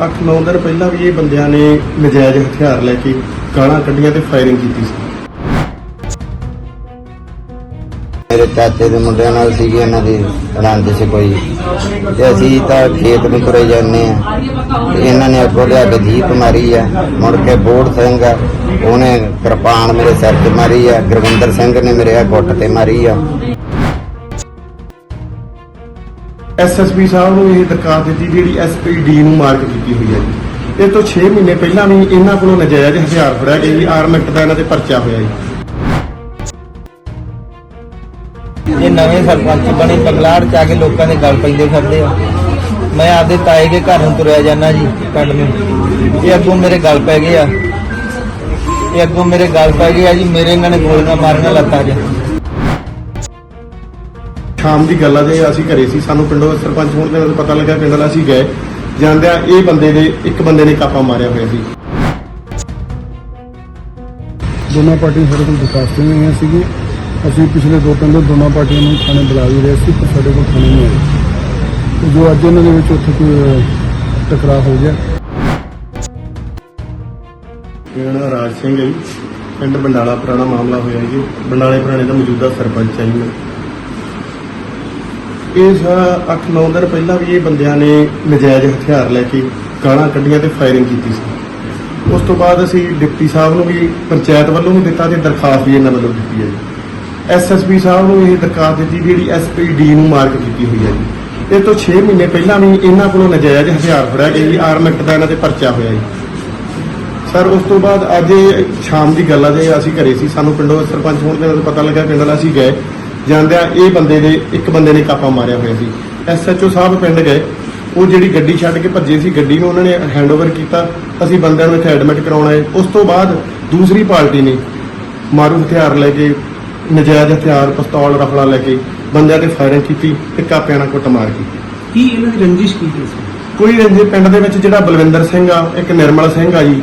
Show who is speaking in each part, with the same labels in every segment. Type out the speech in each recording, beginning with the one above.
Speaker 1: 8-9 ਦਿਨ ਪਹਿਲਾਂ ਵੀ ਇਹ ਬੰਦਿਆਂ ਨੇ ਨਜਾਇਜ਼ ਹਥਿਆਰ ਲੈ ਕੇ ਗਾਲਾਂ ਕੱਢੀਆਂ ਤੇ ਫਾਇਰਿੰਗ ਕੀਤੀ ਸੀ।
Speaker 2: ਮੇਰੇ ਚਾਚੇ ਦੇ ਮੁੰਡਿਆਂ ਨਾਲ ਸੀਗੀ, ਇਹਨਾਂ ਦੀ ਰੰਜਿਸ਼ ਕੋਈ। ਤੇ ਅਸੀਂ ਤਾਂ ਖੇਤ ਨੂੰ ਤੁਰੇ ਜਾਂਦੇ ਆ ਇਹਨਾਂ ਨੇ ਅੱਗੋਂ ਲਿਆ ਕੇ ਜੀਪ ਮਾਰੀ ਆ। ਮੁੜ ਕੇ ਬੋੜ ਸਿੰਘ ਆ, ਉਹਨੇ ਕਿਰਪਾਨ ਮੇਰੇ ਸਿਰ 'ਤੇ ਮਾਰੀ ਆ। ਗੁਰਵਿੰਦਰ ਸਿੰਘ ਨੇ ਮੇਰੇ ਆ ਗੁੱਟ ਤੇ ਮਾਰੀ ਆ।
Speaker 1: ਐਸਐਸਪੀ ਸਾਹਿਬ ਨੂੰ ਇਹ ਦਰਖਾਸਤ ਦਿੱਤੀ ਜਿਹੜੀ ਐਸਪੀਡੀ ਨੂੰ ਮਾਰਕ ਕੀਤੀ ਹੋਈ ਹੈ ਜੀ। ਇਹ ਤੋਂ 6 ਮਹੀਨੇ ਪਹਿਲਾਂ ਵੀ ਇਹਨਾਂ ਕੋਲੋਂ ਨਜਾਇਜ਼ ਹਥਿਆਰ ਫੜਿਆ ਗਿਆ ਜੀ। ਆਰਮੈਕਟ ਦਾ ਇਹਨਾਂ ਤੇ ਪਰਚਾ ਹੋਇਆ ਜੀ।
Speaker 3: ਇਹ ਨਵੇਂ ਸਰਪੰਚ ਬਣੇ, ਬਗਲਾੜ ਚ ਆ ਕੇ ਲੋਕਾਂ ਦੇ ਗੱਲ ਪੈਂਦੇ ਫਿਰਦੇ ਆ। ਮੈਂ ਆਪਦੇ ਤਾਏ ਦੇ ਘਰ ਨੂੰ ਤੁਰਿਆ ਜਾਂਦਾ ਜੀ, ਪਿੰਡ ਨੂੰ। ਇਹ ਅੱਗੋਂ ਮੇਰੇ ਗੱਲ ਪੈ ਗਏ ਆ। ਇਹ ਅੱਗੋਂ ਮੇਰੇ ਗੱਲ ਪੈ ਗਏ ਆ ਜੀ, ਮੇਰੇ ਇਹਨਾਂ ਨੇ ਗੋਲੀਆਂ ਮਾਰੀਆਂ ਲੱਤਾਂ 'ਚ।
Speaker 1: ਸ਼ਾਮ ਦੀ ਗੱਲ ਆ ਜੇ ਅਸੀਂ ਘਰੇ ਸੀ ਸਾਨੂੰ ਪਿੰਡੋਂ ਸਰਪੰਚ ਹੋਣ ਦੇ ਨਾਲ ਪਤਾ ਲੱਗਾ ਪਿੰਡ ਦਾ ਅਸੀਂ ਗਏ। ਜਾਂਦਿਆਂ ਇਹ ਬੰਦੇ ਦੇ ਇੱਕ ਬੰਦੇ ਨੇ ਕਾਪਾ ਮਾਰਿਆ ਹੋਇਆ ਸੀ।
Speaker 4: ਦੋਨਾਂ ਪਾਰਟੀਆਂ ਸਾਡੇ ਕੋਲ ਦਰਖਾਸਤਾਂ ਵੀ ਆਈਆਂ ਸੀਗੀ ਅਸੀਂ ਪਿਛਲੇ ਦੋ ਤਿੰਨ ਦਿਨ ਦੋਨਾਂ ਪਾਰਟੀਆਂ ਨੂੰ ਥਾਣੇ ਬੁਲਾ ਵੀ ਰਹੇ ਸੀ ਪਰ ਸਾਡੇ ਕੋਲ ਥਾਣੇ ਨਹੀਂ ਆਏ। ਤੇ ਜੋ ਅੱਜ ਇਹਨਾਂ ਦੇ ਵਿੱਚ ਉੱਥੇ ਕੋਈ ਟਕਰਾਅ ਹੋ ਗਿਆ।
Speaker 1: ਮੇਰਾ ਰਾਜ ਸਿੰਘ ਹੈ ਜੀ। ਪਿੰਡ ਬੰਡਾਲਾ ਪੁਰਾਣਾ ਮਾਮਲਾ ਹੋਇਆ ਜੀ। ਬੰਡਾਲੇ ਪੁਰਾਣੇ ਦਾ ਮੌਜੂਦਾ ਸਰਪੰਚ ਹੈ ਜੀ ਮੈਂ 8-9 ਦਿਨ ਪਹਿਲਾਂ ਵੀ ਇਹ ਬੰਦਿਆਂ ਨੇ ਨਜਾਇਜ਼ ਹਥਿਆਰ ਲੈ ਕੇ ਗਾਲਾਂ ਕੱਢੀਆਂ ਤੇ ਫਾਇਰਿੰਗ ਕੀਤੀ ਸੀ। ਉਸ ਤੋਂ ਬਾਅਦ ਅਸੀਂ ਡਿਪਟੀ ਸਾਹਿਬ ਨੂੰ ਵੀ, ਪੰਚਾਇਤ ਵੱਲੋਂ ਵੀ ਦਿੱਤਾ ਤੇ ਦਰਖਾਸਤ ਵੀ ਇਹਨਾਂ ਵੱਲੋਂ ਦਿੱਤੀ ਹੈ ਜੀ। ਐਸਐਸਪੀ ਸਾਹਿਬ ਨੂੰ ਇਹ ਦਰਖਾਸਤ ਦਿੱਤੀ ਜਿਹੜੀ ਐਸਪੀਡੀ ਨੂੰ ਮਾਰਕ ਕੀਤੀ ਹੋਈ ਹੈ ਜੀ। ਇਹ ਤੋਂ 6 ਮਹੀਨੇ ਪਹਿਲਾਂ ਵੀ ਇਹਨਾਂ ਕੋਲੋਂ ਨਜਾਇਜ਼ ਹਥਿਆਰ ਫੜਿਆ ਗਿਆ ਜੀ। ਆਰਮੈਕਟ ਦਾ ਇਹਨਾਂ ਤੇ ਪਰਚਾ ਹੋਇਆ ਜੀ। ਸਰ, ਉਸ ਤੋਂ ਬਾਅਦ ਅੱਜ ਸ਼ਾਮ ਦੀ ਗੱਲ ਆ ਜੇ ਅਸੀਂ ਘਰੇ ਸੀ। ਸਾਨੂੰ ਪਿੰਡੋਂ ਸਰਪੰਚ ਹੋਣ ਦੇ ਪਤਾ ਲੱਗਾ ਪਿੰਡ ਵਾਲਾ ਅਸੀਂ ਗਏ। ਜਾਂਦਿਆਂ ਇਹ ਬੰਦੇ ਦੇ ਇੱਕ ਬੰਦੇ ਨੇ ਕਾਪਾ ਮਾਰਿਆ ਹੋਇਆ ਸੀ। ਐਸਐਚਓ ਸਾਹਿਬ ਪਿੰਡ ਗਏ ਉਹ ਜਿਹੜੀ ਗੱਡੀ ਛੱਡ ਕੇ ਭੱਜੇ ਸੀ ਗੱਡੀ ਨੂੰ ਉਹਨਾਂ ਨੇ ਹੈਂਡਓਵਰ ਕੀਤਾ ਅਸੀਂ ਬੰਦਿਆਂ ਨੂੰ ਇੱਥੇ ਐਡਮਿਟ ਕਰਾਉਣ ਆਏ। ਉਸ ਤੋਂ ਬਾਅਦ ਦੂਸਰੀ ਪਾਰਟੀ ਨੇ ਮਾਰੂ ਹਥਿਆਰ ਲੈ ਕੇ ਨਜਾਇਜ਼ ਹਥਿਆਰ ਪਿਸਤੌਲ ਰਫਲਾ ਲੈ ਕੇ ਬੰਦਿਆਂ ਤੇ ਫਾਇਰਿੰਗ ਕੀਤੀ ਤੇ ਕਾਪਿਆਂ ਨਾਲ ਕੁੱਟਮਾਰ ਕੀਤੀ।
Speaker 5: ਕੀ ਇਹਨਾਂ ਦੀ ਰੰਜਿਸ਼ ਕੀ ਕੀ ਸੀ?
Speaker 1: ਕੋਈ ਰੰਜੇ ਪਿੰਡ ਦੇ ਵਿੱਚ ਜਿਹੜਾ ਬਲਵਿੰਦਰ ਸਿੰਘ ਆ ਇੱਕ ਨਿਰਮਲ ਸਿੰਘ ਆ ਜੀ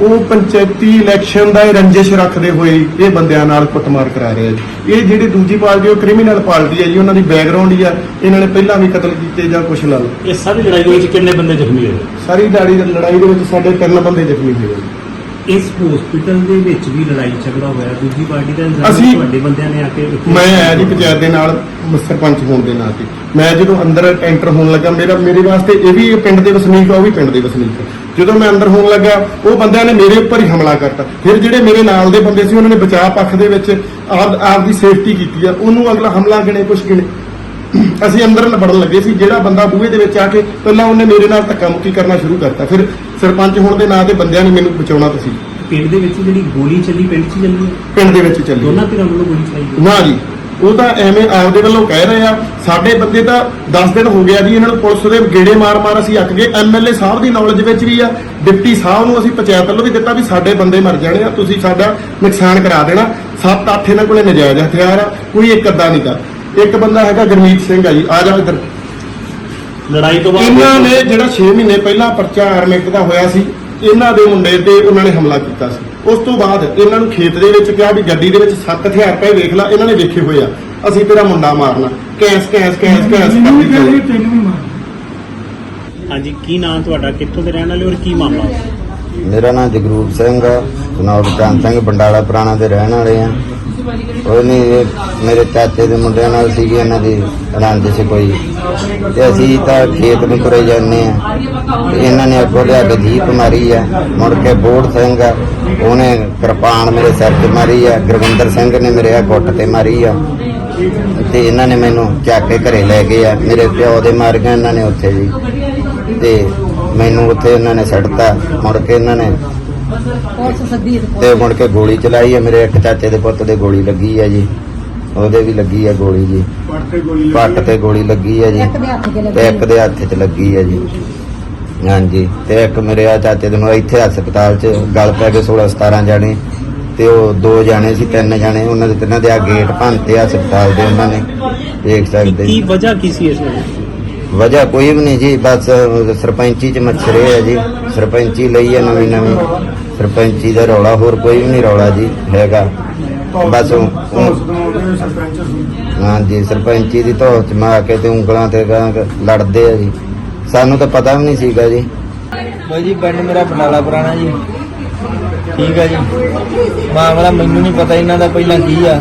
Speaker 1: ਉਹ ਪੰਚਾਇਤੀ ਇਲੈਕਸ਼ਨ ਦਾ ਇਹ ਰੰਜਿਸ਼ ਰੱਖਦੇ ਹੋਏ ਇਹ ਬੰਦਿਆਂ ਨਾਲ ਕੁੱਟਮਾਰ ਕਰਾ ਰਹੇ ਆ ਜੀ। ਇਹ ਜਿਹੜੀ ਦੂਜੀ ਪਾਰਟੀ ਉਹ ਕ੍ਰਿਮੀਨਲ ਪਾਰਟੀ ਹੈ ਜੀ ਉਹਨਾਂ ਦੀ ਬੈਕਗ੍ਰਾਉਂਡ ਹੀ ਆ ਇਹਨਾਂ ਨੇ ਪਹਿਲਾਂ ਵੀ ਕਤਲ ਕੀਤੇ ਜਾਂ ਕੁਛ ਲਾ ਲਓ।
Speaker 5: ਇਹ ਸਾਰੀ ਲੜਾਈ ਦੇ ਵਿੱਚ ਕਿੰਨੇ ਬੰਦੇ ਜ਼ਖਮੀ ਹੋਏ?
Speaker 1: ਸਾਰੀ ਦਾੜੀ ਲੜਾਈ ਦੇ ਵਿੱਚ ਸਾਡੇ ਤਿੰਨ ਬੰਦੇ ਜ਼ਖਮੀ ਹੋਏ ਜੀ।
Speaker 5: ਇਸ ਹਸਪੀਟਲ ਦੇ ਵਿੱਚ ਵੀ ਲੜਾਈ ਝਗੜਾ ਹੋਇਆ ਦੂਜੀ ਪਾਰਟੀ ਦਾ ਇਲਜ਼ਾਮ
Speaker 1: ਅਸੀਂ-
Speaker 5: ਤੁਹਾਡੇ ਬੰਦਿਆਂ ਨੇ ਆ ਕੇ ਉੱਥੇ-
Speaker 1: ਮੈਂ ਆਇਆ ਜੀ ਪੰਚਾਇਤ ਦੇ ਨਾਲ ਸਰਪੰਚ ਹੋਣ ਦੇ ਨਾਤੇ ਮੈਂ ਜਦੋਂ ਅੰਦਰ ਐਂਟਰ ਹੋਣ ਲੱਗਾ ਮੇਰਾ ਮੇਰੇ ਵਾਸਤੇ ਇਹ ਵੀ ਪਿੰਡ ਦੇ ਵਸਨੀਕ ਆ ਉਹ ਵੀ ਪਿੰਡ ਦੇ ਵਸਨੀਕ ਆ। ਜਦੋਂ ਮੈਂ ਅੰਦਰ ਹੋਣ ਲੱਗਾ ਉਹ ਬੰਦਿਆਂ ਨੇ ਮੇਰੇ ਉੱਪਰ ਹੀ ਹਮਲਾ ਕਰਤਾ। ਫਿਰ ਜਿਹੜੇ ਮੇਰੇ ਨਾਲ ਦੇ ਬੰਦੇ ਸੀ ਉਹਨਾਂ ਨੇ ਬਚਾਅ ਪੱਖ ਦੇ ਵਿੱਚ ਆਪ ਆਪ ਦੀ ਸੇਫਟੀ ਕੀਤੀ ਆ। ਉਹਨੂੰ ਅਗਲਾ ਹਮਲਾ ਗਿਣੇ ਕੁਛ ਗਿਣੇ। ਅਸੀਂ ਅੰਦਰ ਵੜਨ ਲੱਗੇ ਸੀ ਜਿਹੜਾ ਬੰਦਾ ਬੂਹੇ ਦੇ ਵਿੱਚ ਆ ਕੇ ਪਹਿਲਾਂ ਉਹਨੇ ਮੇਰੇ ਨਾਲ ਧੱਕਾ ਮੁੱਕੀ ਕਰਨਾ ਸ਼ੁਰੂ ਕਰਤਾ। ਫਿਰ ਸਰਪੰਚ ਹੋਣ ਦੇ ਨਾਂ ਤੇ ਬੰਦਿਆਂ ਨੇ ਮੈਨੂੰ ਬਚਾਉਣਾ ਤੁਸੀਂ
Speaker 5: ਪਿੰਡ ਦੇ ਵਿੱਚ ਜਿਹੜੀ ਗੋਲੀ ਚੱਲੀ ਪਿੰਡ 'ਚ ਚੱਲੀ? ਹੈ?
Speaker 1: ਪਿੰਡ ਦੇ ਵਿੱਚ ਚੱਲੀ।
Speaker 5: ਦੋਨਾਂ ਧਿਰਾਂ ਵੱਲੋਂ ਗੋਲੀ ਚਲਾਈ ਗਈ?
Speaker 1: ਨਾ ਜੀ ਉਹ ਤਾਂ ਐਵੇਂ ਆਪਦੇ ਵੱਲੋਂ ਕਹਿ ਰਹੇ ਆ ਸਾਡੇ ਬੰਦੇ ਤਾਂ 10 ਦਿਨ ਹੋ ਗਿਆ ਜੀ ਇਹਨਾਂ ਨੂੰ ਪੁਲਿਸ ਦੇ ਗੇੜੇ ਮਾਰ-ਮਾਰ ਅਸੀਂ ਅੱਕ ਗਏ। ਐਮਐਲਏ ਸਾਹਿਬ ਦੀ ਨੌਲੇਜ ਵਿੱਚ ਵੀ ਆ ਡਿਪਟੀ ਸਾਹਿਬ ਨੂੰ ਅਸੀਂ ਪੰਚਾਇਤ ਵੱਲੋਂ ਵੀ ਦਿੱਤਾ ਵੀ ਸਾਡੇ ਬੰਦੇ ਮਰ ਜਾਣੇ ਆ ਤੁਸੀਂ ਸਾਡਾ ਨੁਕਸਾਨ ਕਰਾ ਦੇਣਾ। 7-8 ਇਹਨਾਂ ਕੋਲੇ ਨਜਾਇਜ਼ ਹਥਿਆਰ ਆ ਕੋਈ ਇੱਕ ਅੱਧਾ ਨਹੀਂ ਦਾ ਇੱਕ ਬੰਦਾ ਹੈਗਾ ਗੁਰਮੀਤ ਸਿੰਘ ਆ ਜੀ ਆ ਜਾ ਇੱਧਰ।
Speaker 5: ਲੜਾਈ ਤੋਂ
Speaker 1: ਇਹਨਾਂ ਨੇ ਜਿਹੜਾ 6 ਮਹੀਨੇ ਪਹਿਲਾਂ ਪਰਚਾ ਆਰਮੈਕਟ ਦਾ ਹੋਇਆ ਸੀ ਇਹਨਾਂ ਦੇ ਮੁੰਡੇ ਤੇ ਉਹਨਾਂ ਨੇ ਹਮਲਾ ਕੀਤਾ ਸੀ। ਉਸ ਤੋਂ ਬਾਅਦ ਇਹਨਾਂ ਨੂੰ ਖੇਤ ਦੇ ਵਿੱਚ ਕਿਹਾ ਵੀ ਗੱਡੀ ਦੇ ਵਿੱਚ ਸੱਤ ਹਥਿਆਰ ਪਏ ਵੇਖ ਲੈ ਇਹਨਾਂ ਨੇ ਵੇਖੇ ਹੋਏ ਆ। ਅਸੀਂ ਤੇਰਾ ਮੁੰਡਾ ਮਾਰਨਾ। ਕੈਸ ਕੈਸ ਕੈਸ ਕੈਸ। ਕਰਦੀ ਚੱਲੀ।
Speaker 5: ਹਾਂਜੀ ਕੀ ਨਾਮ ਤੁਹਾਡਾ? ਕਿੱਥੋਂ ਦੇ ਰਹਿਣ ਵਾਲੇ ਔਰ ਕੀ ਮਾਮਲਾ?
Speaker 2: ਮੇਰਾ ਨਾਮ ਜਗਰੂਪ ਸਿੰਘ ਆ। ਜਨਾਬ ਕਾਨ ਸਿੰਘ ਬੰਡਾਲਾ ਪੁਰਾਣਾ ਦੇ ਰਹਿਣ ਵਾਲੇ ਆ। ਉਹ ਨਹੀਂ ਇਹ ਮੇਰੇ ਚਾਚੇ ਦੇ ਮੁੰਡਿਆਂ ਨਾਲ ਸੀਗੀ, ਇਹਨਾਂ ਦੀ ਰੰਜਿਸ਼ ਕੋਈ। ਤੇ ਅਸੀਂ ਤਾਂ ਖੇਤ ਨੂੰ ਤੁਰੇ ਜਾਂਦੇ ਆ ਤੇ ਇਹਨਾਂ ਨੇ ਅੱਗੋਂ ਲਿਆ ਕੇ ਜੀਪ ਮਾਰੀ ਆ। ਮੁੜ ਕੇ ਬੋੜ ਸਿੰਘ ਆ, ਉਹਨੇ ਕਿਰਪਾਨ ਮੇਰੇ ਸਿਰ 'ਤੇ ਮਾਰੀ ਆ। ਗੁਰਵਿੰਦਰ ਸਿੰਘ ਨੇ ਮੇਰੇ ਆ ਗੁੱਟ ਤੇ ਮਾਰੀ ਆ। ਤੇ ਇਹਨਾਂ ਨੇ ਮੈਨੂੰ ਚੱਕ ਕੇ ਘਰੇ ਲੈ ਗਏ ਆ। ਮੇਰੇ ਪਿਓ ਦੇ ਮਾਰ ਗਏ ਇਹਨਾਂ ਨੇ ਉੱਥੇ ਜੀ। ਤੇ ਮੈਨੂੰ ਉੱਥੇ ਇਹਨਾਂ ਨੇ ਛੱਡਤਾ ਮੁੜ ਕੇ ਇਹਨਾਂ ਨੇ ਤੇ ਮੁੜ ਕੇ ਗੋਲੀ ਚਲਾਈ ਹੈ ਮੇਰੇ ਇੱਕ ਚਾਚੇ ਦੇ ਪੁੱਤ ਦੇ ਗੋਲੀ ਲੱਗੀ ਹੈ ਜੀ। ਉਹਦੇ ਵੀ ਲੱਗੀ ਹੈ ਗੋਲੀ ਜੀ। ਪੱਟ ਤੇ ਗੋਲੀ ਲੱਗੀ ਹੈ ਜੀ। ਤੇ ਇੱਕ ਦੇ ਹੱਥ 'ਚ ਲੱਗੀ ਹੈ ਜੀ। ਹਾਂਜੀ ਤੇ ਇੱਕ ਮੇਰੇ ਆ ਚਾਚੇ ਦੇ ਨੂੰ ਇੱਥੇ ਹਸਪਤਾਲ 'ਚ ਗਲ ਪੈ ਕੇ 16 17 ਜਾਣੇ ਤੇ ਉਹ ਦੋ ਜਾਣੇ ਸੀ ਤਿੰਨ ਜਾਣੇ ਉਹਨਾਂ ਦੇ ਤਿੰਨਾਂ ਦੇ ਆ ਗੇਟ ਭੰਨਤੇ ਹਸਪਤਾਲ ਦੇ ਉਹਨਾਂ ਨੇ। ਦੇਖ ਸਕਦੇ
Speaker 5: ਕੀ। ਵਜ੍ਹਾ ਕੀ ਸੀ ਇਸ ਵੇਲੇ?
Speaker 2: ਵਜ੍ਹਾ ਕੋਈ ਵੀ ਨਹੀਂ ਜੀ ਬਸ ਸਰਪੰਚੀ ਚ ਮੱਛਰੇ ਆ ਜੀ। ਸਰਪੰਚੀ ਲਈ ਹੈ ਨਵੀਂ ਨਵੀਂ ਸਰਪੰਚੀ ਦਾ ਰੌਲਾ, ਹੋਰ ਕੋਈ ਵੀ ਨਹੀਂ ਰੌਲਾ ਜੀ ਹੈਗਾ। ਬਸ ਉਹ- ਉਹ- ਹਾਂਜੀ, ਸਰਪੰਚੀ ਦੀ ਧੌ ਚ ਮਾ ਕੇ ਤੇ ਉਂਗਲਾਂ ਤੇ ਗਾਂ ਲੜਦੇ ਆ ਜੀ। ਸਾਨੂੰ ਤਾਂ ਪਤਾ ਵੀ ਨਹੀਂ ਸੀਗਾ ਜੀ।
Speaker 3: ਬਾਈ ਜੀ, ਪਿੰਡ ਮੇਰਾ ਬਨਾਲਾ ਪੁਰਾਣਾ ਜੀ। ਠੀਕ ਹੈ ਜੀ। ਮਾਮਲਾ ਮੈਨੂੰ ਨਹੀਂ ਪਤਾ ਇਹਨਾਂ ਦਾ ਪਹਿਲਾਂ ਕੀ ਆ।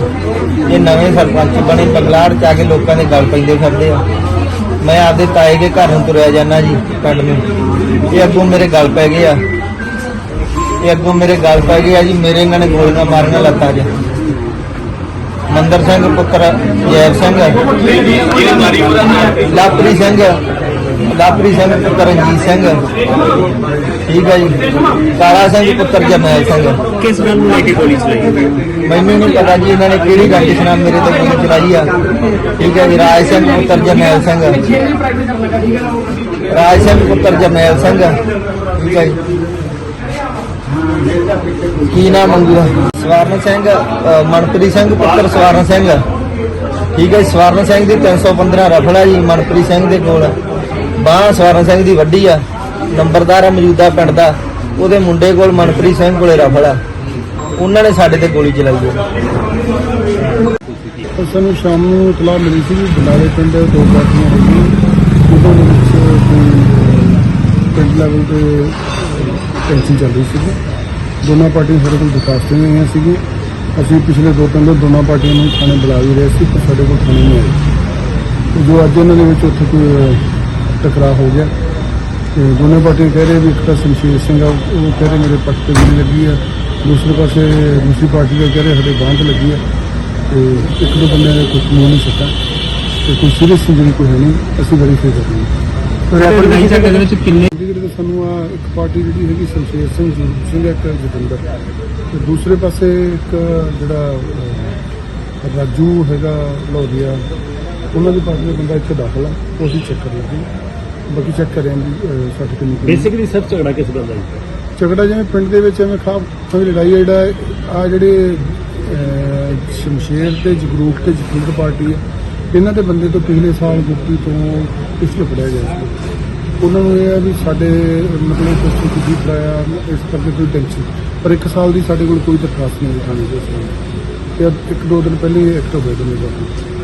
Speaker 3: ਇਹ ਨਵੇਂ ਸਰਪੰਚ ਬਣੇ, ਬਗਲਾੜ ਚ ਆ ਕੇ ਲੋਕਾਂ ਦੇ ਗੱਲ ਪੈਂਦੇ ਫਿਰਦੇ ਆ। ਮੈਂ ਆਪਦੇ ਤਾਏ ਦੇ ਘਰ ਨੂੰ ਤੁਰਿਆ ਜਾਂਦਾ ਜੀ, ਪਿੰਡ ਨੂੰ। ਇਹ ਅੱਗੋਂ ਮੇਰੇ ਗੱਲ ਪੈ ਗਏ ਆ। ਇਹ ਅੱਗੋਂ ਮੇਰੇ ਗੱਲ ਪੈ ਗਏ ਆ ਜੀ ਮੇਰੇ ਇਹਨਾਂ ਨੇ ਗੋਲੀਆਂ ਮਾਰੀਆਂ ਲੱਤਾਂ 'ਚ। ਮੰਦਰ ਸਿੰਘ ਪੁੱਤਰ ਜੈਬ ਸਿੰਘ। ਲਾਪਰੀ ਸਿੰਘ ਲਾਪਰੀ ਸਿੰਘ ਪੁੱਤਰ ਰਣਜੀਤ ਸਿੰਘ। ਠੀਕ ਹੈ ਜੀ। ਕਾਲਾ ਸਿੰਘ ਪੁੱਤਰ ਜਰਨੈਲ ਸਿੰਘ।
Speaker 5: ਕਿਸ ਗੱਲ ਨੂੰ ਲੈ ਕੇ ਗੋਲੀ ਚਲਾਈ?
Speaker 3: ਮੈਨੂੰ ਨਹੀਂ ਪਤਾ ਜੀ ਇਹਨਾਂ ਨੇ ਕਿਹੜੀ ਕੰਡੀਸ਼ਨ ਨਾਲ ਮੇਰੇ ਤੇ ਗੋਲੀ ਚਲਾਈ ਆ। ਠੀਕ ਹੈ ਜੀ ਰਾਜ ਸਿੰਘ ਪੁੱਤਰ ਜਰਨੈਲ ਸਿੰਘ। ਰਾਜ ਸਿੰਘ ਪੁੱਤਰ ਜਰਨੈਲ ਸਿੰਘ। ਠੀਕ ਹੈ ਜੀ। ਕੀ ਨਾਮ ਮੰਗੂਗਾ ਸਵਰਨ ਸਿੰਘ ਅ, ਮਨਪ੍ਰੀਤ ਸਿੰਘ ਪੁੱਤਰ ਸਵਰਨ ਸਿੰਘ। ਠੀਕ ਹੈ ਜੀ, ਸਵਰਨ ਸਿੰਘ ਦੀ 315 ਰਫਲਾ ਜੀ ਮਨਪ੍ਰੀਤ ਸਿੰਘ ਦੇ ਕੋਲ। ਬਾਹ ਸਵਰਨ ਸਿੰਘ ਦੀ ਵੱਡੀ ਆ ਨੰਬਰਦਾਰ ਆ ਮੌਜੂਦਾ ਪਿੰਡ ਦਾ। ਉਹਦੇ ਮੁੰਡੇ ਕੋਲ ਮਨਪ੍ਰੀਤ ਸਿੰਘ ਕੋਲੇ ਰਫਲ ਆ। ਉਹਨਾਂ ਨੇ ਸਾਡੇ ਤੇ ਗੋਲੀ ਚਲਾਈ ਹੈ
Speaker 4: ਪਰ ਸਾਨੂੰ ਸ਼ਾਮ ਨੂੰ ਇਤਲਾਹ ਮਿਲੀ ਸੀ ਕਿ ਬਨਾਲੇ ਪਿੰਡ ਦੋ ਪਾਰਟੀਆਂ ਹੈਗੀਆਂ ਉਹਦੇ ਵਿੱਚ ਕੋਈ ਪਿੰਡ ਲੈਵਲ ਤੇ ਟੈਂਸ਼ਨ ਚੱਲ ਰਹੀ ਸੀ ਦੋਨਾਂ ਪਾਰਟੀਆਂ ਸਾਡੇ ਕੋਲ ਦਰਖਾਸਤਾਂ ਆਈਆਂ ਸੀਗੀ ਅਸੀਂ ਪਿਛਲੇ ਦੋ ਤਿੰਨ ਦਿਨ ਦੋਨਾਂ ਪਾਰਟੀਆਂ ਨੂੰ ਥਾਣੇ ਬੁਲਾ ਵੀ ਰਹੇ ਸੀ ਪਰ ਸਾਡੇ ਕੋਲ ਥਾਣੇ ਨਹੀਂ ਆਏ। ਤੇ ਜੋ ਅੱਜ ਇਹਨਾਂ ਦੇ ਵਿੱਚ ਉੱਥੇ ਕੋਈ ਟਕਰਾਅ ਹੋ ਗਿਆ ਤੇ ਦੋਨੇ ਪਾਰਟੀਆਂ ਕਹਿ ਰਹੇ ਵੀ ਇੱਕ ਤਾਂ ਸ਼ਮਸ਼ੀਰ ਸਿੰਘ ਆ ਉਹ ਕਹਿ ਰਹੇ ਮੇਰੇ ਪੱਟ ਤੇ ਗੋਲੀ ਲੱਗੀ ਆ। ਦੂਸਰੇ ਪਾਸੇ ਦੂਸਰੀ ਪਾਰਟੀ ਦਾ ਕਹਿ ਰਹੇ ਸਾਡੇ ਬਾਂਹ ਤੇ ਲੱਗੀ ਆ। ਤੇ ਇੱਕ ਦੋ ਬੰਦੇ ਨੇ ਕੁਝ ਮੂੰਹ ਨਹੀਂ ਸੱਟਾ ਤੇ ਕੋਈ ਸੀਰੀਅਸ ਇੰਜਰੀ ਕੋਈ ਹੈ ਨਹੀਂ ਅਸੀਂ ਵੈਰੀਫਾਈ ਕਰ ਰਹੇ ਹਾਂ।
Speaker 5: ਰੈਫਰ ਨਹੀਂ ਸਕਦੇ ਦੇ ਵਿੱਚ ਕਿੰਨੇ
Speaker 4: ਜਿਹੜੇ ਸਾਨੂੰ ਆ ਇੱਕ ਪਾਰਟੀ ਜਿਹੜੀ ਹੈਗੀ ਸ਼ਮਸ਼ੇਰ ਸਿੰਘ ਜੀਤ ਸਿੰਘ ਇੱਕ ਜਤਿੰਦਰ। ਤੇ ਦੂਸਰੇ ਪਾਸੇ ਇੱਕ ਜਿਹੜਾ ਰਾਜੂ ਹੈਗਾ ਲੋਧੀਆ ਉਹਨਾਂ ਦੀ ਪਾਰਟੀ ਦਾ ਬੰਦਾ ਇੱਥੇ ਦਾਖਲ ਆ ਉਹ ਅਸੀਂ ਚੈੱਕ ਕਰ ਲਾਂਗੇ ਬਾਕੀ ਚੈੱਕ ਕਰ ਰਹੇ ਹਾਂ ਵੀ ਸਾਡੇ ਕਿੰਨੀ
Speaker 5: ਬੇਸਿਕਲੀ ਸਰ ਝਗੜਾ ਕਿਸ ਦਾ ਜੀ?
Speaker 4: ਝਗੜਾ ਜਿਵੇਂ ਪਿੰਡ ਦੇ ਵਿੱਚ ਐਵੇਂ ਖਾਬ ਖਾਬ ਲੜਾਈ ਆ ਜਿਹੜਾ ਆ ਜਿਹੜੇ ਸ਼ਮਸ਼ੇਰ ਤੇ ਜਗਰੂਪ ਤੇ ਜਤਿੰਦਰ ਪਾਰਟੀ ਆ ਇਹਨਾਂ ਦੇ ਬੰਦੇ ਤੋਂ ਪਿਛਲੇ ਸਾਲ ਗੁੱਪੀ ਤੋਂ ਪਿਛਲੇ ਫੜਿਆ ਗਿਆ ਸੀ। ਉਹਨਾਂ ਨੂੰ ਇਹ ਆ ਵੀ ਸਾਡੇ, ਮਤਲਬ ਕੁਝ ਕੁਝ ਕਰਾਇਆ ਇਸ ਕਰਕੇ ਕੋਈ ਟੈਨਸ਼ਨ ਪਰ ਇੱਕ ਸਾਲ ਦੀ ਸਾਡੇ ਕੋਲ ਕੋਈ ਦਰਖਾਸਤ ਨਹੀਂ ਥਾਣੇ ਦੇ ਸਾਹਮਣੇ ਤੇ ਇੱਕ ਦੋ ਦਿਨ ਪਹਿਲੇ ਐਕਟ ਹੋ ਹੋਏ ਦੋਨੇ ਦਾ